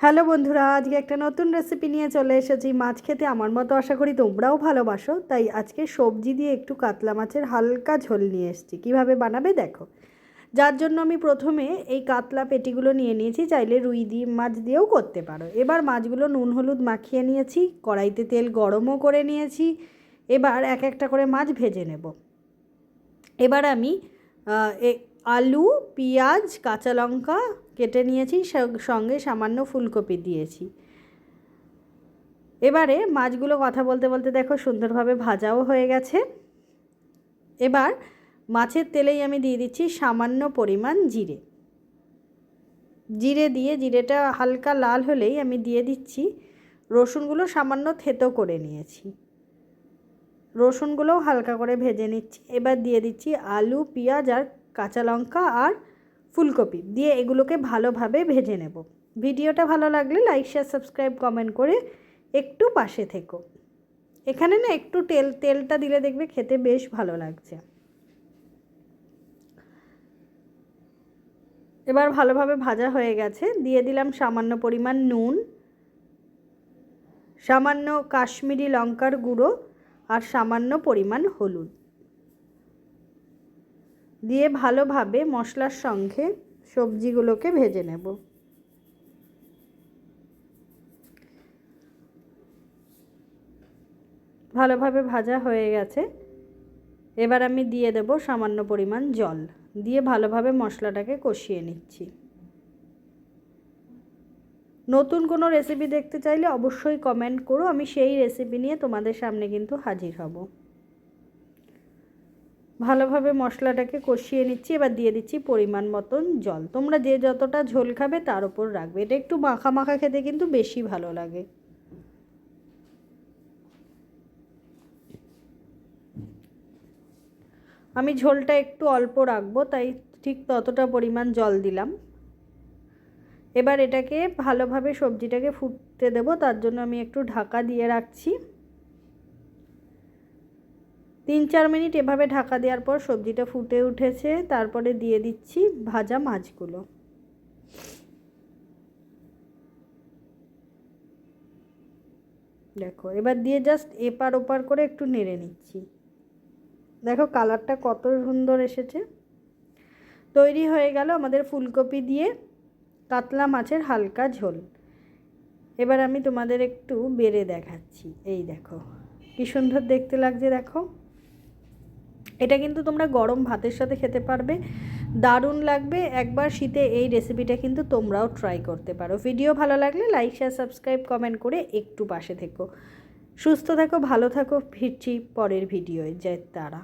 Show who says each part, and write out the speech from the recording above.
Speaker 1: Hello বন্ধুরা, আজকে একটা নতুন রেসিপি নিয়ে চলে এসেছি। মাছ খেতে আমার মতো আশা করি তোমরাও ভালোবাসো। তাই আজকে সবজি দিয়ে একটু কাতলা মাছের হালকা ঝোল নিয়ে এসেছি। কীভাবে বানাবে দেখো। যার জন্য আমি প্রথমে এই কাতলা পেটিগুলো নিয়ে নিয়েছি। চাইলে রুই দিয়ে, মাছ দিয়েও করতে পারো। এবার মাছগুলো নুন, হলুদ মাখিয়ে নিয়েছি। কড়াইতে তেল গরমও করে নিয়েছি। এবার এক একটা করে মাছ ভেজে নেব। এবার আমি আলু, পেঁয়াজ, কাঁচা লঙ্কা কেটে নিয়েছি সঙ্গে সামান্য ফুলকপি দিয়েছি। এবারে মাছগুলো কথা বলতে বলতে দেখো সুন্দরভাবে ভাজাও হয়ে গেছে। এবার মাছের তেলেই আমি দিয়ে দিচ্ছি সামান্য পরিমাণ জিরে। জিরে দিয়ে, জিরেটা হালকা লাল হলেই আমি দিয়ে দিচ্ছি। রসুনগুলো সামান্য থেতো করে নিয়েছি। রসুনগুলোও হালকা করে ভেজে নিচ্ছি। এবার দিয়ে দিচ্ছি আলু, পেঁয়াজ আর কাঁচা লঙ্কা আর ফুলকপি দিয়ে এগুলোকে ভালোভাবে ভেজে নেব। ভিডিওটা ভালো লাগলে লাইক শেয়ার সাবস্ক্রাইব কমেন্ট করে একটু পাশে থেকো। এখানে না একটু তেল, তেলটা দিলে দেখবে খেতে বেশ ভালো লাগছে। এবার ভালোভাবে ভাজা হয়ে গেছে। দিয়ে দিলাম সামান্য পরিমাণ নুন, সামান্য কাশ্মীরি লঙ্কার গুঁড়ো আর সামান্য পরিমাণ হলুদ। দিয়ে ভালোভাবে মশলার সঙ্গে সবজিগুলোকে ভেজে নেব। ভালোভাবে ভাজা হয়ে গেছে। এবার আমি দিয়ে দেব সামান্য পরিমাণ জল। দিয়ে ভালোভাবে মশলাটাকে কষিয়ে নিচ্ছি। নতুন কোনো রেসিপি দেখতে চাইলে অবশ্যই কমেন্ট করো, আমি সেই রেসিপি নিয়ে তোমাদের সামনে কিন্তু হাজির হব। ভালোভাবে মশলাটাকে কষিয়ে নিচ্ছি, এবার দিয়ে দিচ্ছি পরিমাণ মতন জল। তোমরা যে যতটা ঝোল খাবে তার উপর রাখবে। এটা একটু মাখা মাখা খেতে কিন্তু বেশি ভালো লাগে। আমি ঝোলটা একটু অল্প রাখব, তাই ঠিক ততটা পরিমাণ জল দিলাম। এবার এটাকে ভালোভাবে সবজিটাকে ফুটতে দেবো, তার জন্য আমি একটু ঢাকা দিয়ে রাখছি। তিন চার মিনিট এভাবে ঢাকা দেওয়ার পর সবজিটা ফুটে উঠেছে। তারপরে দিয়ে দিচ্ছি ভাজা মাছগুলো। দেখো, এবার দিয়ে জাস্ট এপার ওপার করে একটু নেড়ে নিচ্ছি। দেখো, কালারটা কত সুন্দর এসেছে। তৈরি হয়ে গেল আমাদের ফুলকপি দিয়ে কাতলা মাছের হালকা ঝোল। এবার আমি তোমাদের একটু বেড়ে দেখাচ্ছি। এই দেখো, কি সুন্দর দেখতে লাগছে, দেখো। এটা কিন্তু তোমরা গরম ভাতের সাথে খেতে পারবে। দারুণ লাগবে। একবার শীতে এই রেসিপিটা কিন্তু তোমরাও ট্রাই করতে পারো। ভিডিও ভালো লাগলে লাইক শেয়ার সাবস্ক্রাইব কমেন্ট করে একটু পাশে থেকো। সুস্থ থাকো, ভালো থাকো। ফিরছি পরের ভিডিওয় জয় তারা।